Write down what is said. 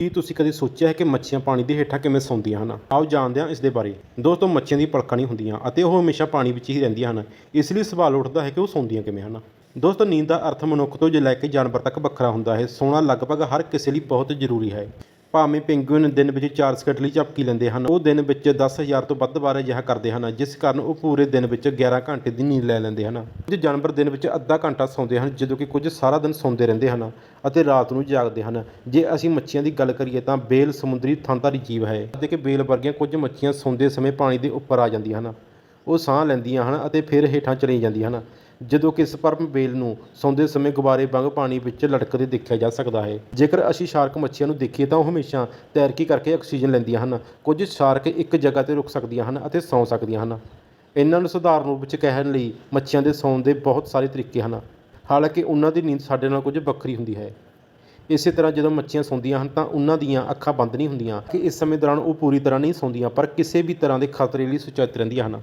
ਕੀ ਤੁਸੀਂ ਕਦੇ ਸੋਚਿਆ ਹੈ ਕਿ ਮੱਛੀਆਂ ਪਾਣੀ ਦੇ ਹੇਠਾਂ ਕਿਵੇਂ ਸੌਂਦੀਆਂ ਹਨ? ਆਓ ਜਾਣਦੇ ਹਾਂ ਇਸ ਦੇ ਬਾਰੇ। ਦੋਸਤੋ, ਮੱਛੀਆਂ ਦੀ ਪਲਕਾਂ ਨਹੀਂ ਹੁੰਦੀਆਂ ਅਤੇ ਉਹ ਹਮੇਸ਼ਾ ਪਾਣੀ ਵਿੱਚ ਹੀ ਰਹਿੰਦੀਆਂ ਹਨ। ਇਸ ਲਈ ਸਵਾਲ ਉੱਠਦਾ ਹੈ ਕਿ ਉਹ ਸੌਂਦੀਆਂ ਕਿਵੇਂ ਹਨ? ਦੋਸਤੋ, ਨੀਂਦ ਦਾ ਅਰਥ ਮਨੁੱਖ ਤੋਂ ਲੈ ਕੇ ਜਾਨਵਰ ਤੱਕ ਵੱਖਰਾ ਹੁੰਦਾ ਹੈ। ਸੌਣਾ ਲਗਭਗ ਹਰ ਕਿਸੇ ਲਈ ਬਹੁਤ ਜ਼ਰੂਰੀ ਹੈ। ਭਾਵੇਂ ਪੈਂਗੁਇਨ ਦਿਨ ਵਿੱਚ 4 ਸਕਿੰਟ ਲਈ ਝਪਕੀ ਲੈਂਦੇ ਹਨ, ਉਹ ਦਿਨ ਵਿੱਚ 10000 ਤੋਂ ਵੱਧ ਵਾਰ ਅਜਿਹਾ ਕਰਦੇ ਹਨ, ਜਿਸ ਕਾਰਨ ਉਹ ਪੂਰੇ ਦਿਨ ਵਿੱਚ 11 ਘੰਟੇ ਦੀ ਨੀਂਦ ਲੈ ਲੈਂਦੇ ਹਨ। ਕੁਝ ਜਾਨਵਰ ਦਿਨ ਵਿੱਚ ਅੱਧਾ ਘੰਟਾ ਸੌਂਦੇ ਹਨ, ਜਦੋਂ ਕਿ ਕੁਝ ਸਾਰਾ ਦਿਨ ਸੌਂਦੇ ਰਹਿੰਦੇ ਹਨ ਅਤੇ ਰਾਤ ਨੂੰ ਜਾਗਦੇ ਹਨ। ਜੇ ਅਸੀਂ ਮੱਛੀਆਂ ਦੀ ਗੱਲ ਕਰੀਏ ਤਾਂ ਬੇਲ ਸਮੁੰਦਰੀ ਥਣਧਾਰੀ ਜੀਵ ਹੈ ਅਤੇ ਕਿ ਬੇਲ ਵਰਗੀਆਂ ਕੁਝ ਮੱਛੀਆਂ ਸੌਂਦੇ ਸਮੇਂ ਪਾਣੀ ਦੇ ਉੱਪਰ ਆ ਜਾਂਦੀਆਂ ਹਨ। ਉਹ ਸਾਹ ਲੈਂਦੀਆਂ ਹਨ ਅਤੇ ਫਿਰ ਹੇਠਾਂ ਚਲੀ ਜਾਂਦੀਆਂ ਹਨ। ਜਦੋਂ ਕਿ ਸਪਰਮ ਵੇਲ ਨੂੰ ਸੌਂਦੇ ਸਮੇਂ ਗੁਬਾਰੇ ਵਾਂਗ ਪਾਣੀ ਵਿੱਚ ਲਟਕਦੇ ਦੇਖਿਆ ਜਾ ਸਕਦਾ ਹੈ। ਜੇਕਰ ਅਸੀਂ ਸ਼ਾਰਕ ਮੱਛੀਆਂ ਨੂੰ ਦੇਖੀਏ ਤਾਂ ਉਹ ਹਮੇਸ਼ਾ ਤੈਰਕੀ ਕਰਕੇ ਆਕਸੀਜਨ ਲੈਂਦੀਆਂ ਹਨ। ਕੁਝ ਸ਼ਾਰਕ ਇੱਕ ਜਗ੍ਹਾ ਤੇ ਰੁਕ ਸਕਦੀਆਂ ਹਨ ਅਤੇ ਸੌਂ ਸਕਦੀਆਂ ਹਨ। ਇਹਨਾਂ ਨੂੰ ਸਧਾਰਨ ਰੂਪ ਵਿੱਚ ਕਹਿਣ ਲਈ ਮੱਛੀਆਂ ਦੇ ਸੌਣ ਦੇ ਬਹੁਤ ਸਾਰੇ ਤਰੀਕੇ ਹਨ। ਹਾਲਾਂਕਿ ਉਹਨਾਂ ਦੀ ਨੀਂਦ ਸਾਡੇ ਨਾਲ ਕੁਝ ਵੱਖਰੀ ਹੁੰਦੀ ਹੈ। ਇਸੇ ਤਰ੍ਹਾਂ ਜਦੋਂ ਮੱਛੀਆਂ ਸੌਂਦੀਆਂ ਹਨ ਤਾਂ ਉਹਨਾਂ ਦੀਆਂ ਅੱਖਾਂ ਬੰਦ ਨਹੀਂ ਹੁੰਦੀਆਂ ਕਿ ਇਸ ਸਮੇਂ ਦੌਰਾਨ ਉਹ ਪੂਰੀ ਤਰ੍ਹਾਂ ਨਹੀਂ ਸੌਂਦੀਆਂ, ਪਰ ਕਿਸੇ ਵੀ ਤਰ੍ਹਾਂ ਦੇ ਖਤਰੇ ਲਈ ਸੁਚੇਤ ਰਹਿੰਦੀਆਂ ਹਨ।